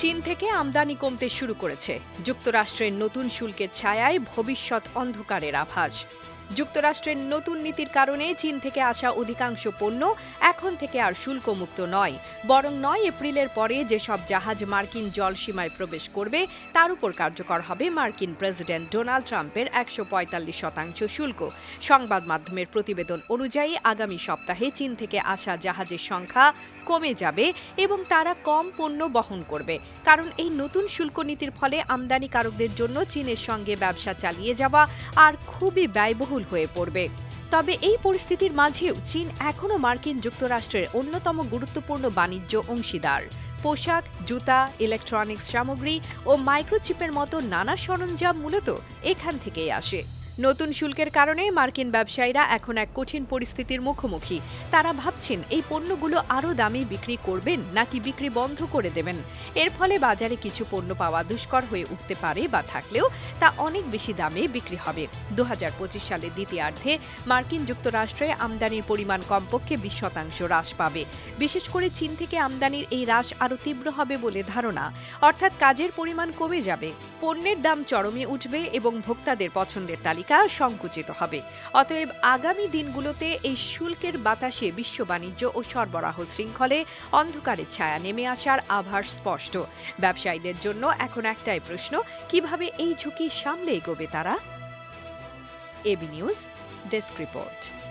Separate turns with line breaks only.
চীন থেকে আমদানি কমতে শুরু করেছে। যুক্তরাষ্ট্রের নতুন শুল্কের ছায়ায় ভবিষ্যৎ অন্ধকারের আভাস। যুক্তরাষ্ট্রের নতুন নীতির কারণে চীন থেকে আসা অধিকাংশ পণ্য এখন থেকে আর শুল্কমুক্ত নয়। বরং নয় এপ্রিলের পরে যেসব জাহাজ মার্কিন জলসীমায় প্রবেশ করবে, তার উপর কার্যকর হবে মার্কিন প্রেসিডেন্ট ডোনাল্ড ট্রাম্পের একশো পঁয়তাল্লিশ শতাংশ শুল্ক। সংবাদ মাধ্যমের প্রতিবেদন অনুযায়ী আগামী সপ্তাহে চীন থেকে আসা জাহাজের সংখ্যা কমে যাবে এবং তারা কম পণ্য বহন করবে। কারণ এই নতুন শুল্ক নীতির ফলে আমদানিকারকদের জন্য চীনের সঙ্গে ব্যবসা চালিয়ে যাওয়া আর খুবই ব্যয়বহুল হয়ে পড়বে। তবে এই পরিস্থিতির মাঝেও চীন এখনও মার্কিন যুক্তরাষ্ট্রের অন্যতম গুরুত্বপূর্ণ বাণিজ্য অংশীদার। পোশাক, জুতা ইলেকট্রনিক্স সামগ্রী ও মাইক্রোচিপের মতো নানা সরঞ্জাম মূলত এখান থেকেই আসে। নতুন শুল্কের কারণে মার্কিন ব্যবসায়ীরা এখন এক কঠিন পরিস্থিতির মুখোমুখি। তারা ভাবছেন, এই পণ্যগুলো আরও দামে বিক্রি করবেন নাকি বিক্রি বন্ধ করে দেবেন? এর ফলে বাজারে কিছু পণ্য পাওয়া দুষ্কর হয়ে উঠতে পারে বা থাকলেও তা অনেক বেশি দামে বিক্রি হবে। দু হাজার পঁচিশ সালের দ্বিতীয়ার্ধে মার্কিন যুক্তরাষ্ট্রে আমদানির পরিমাণ কমপক্ষে বিশ শতাংশ হ্রাস পাবে। বিশেষ করে চীন থেকে আমদানির এই হ্রাস আরও তীব্র হবে বলে ধারণা। অর্থাৎ কাজের পরিমাণ কমে যাবে। পণ্যের দাম চরমে উঠবে এবং ভোক্তাদের পছন্দের তালিকা সংকুচিত হবে। অতএব আগামী দিনগুলোতে এই শুল্কের বাতাসে বিশ্ব বাণিজ্য ও সরবরাহ শৃঙ্খলে অন্ধকারের ছায়া নেমে আসার আভার স্পষ্ট। ব্যবসায়ীদের জন্য এখন একটাই প্রশ্ন, কীভাবে এই ঝুঁকি সামলে এগোবে তারা? AB news, desk report.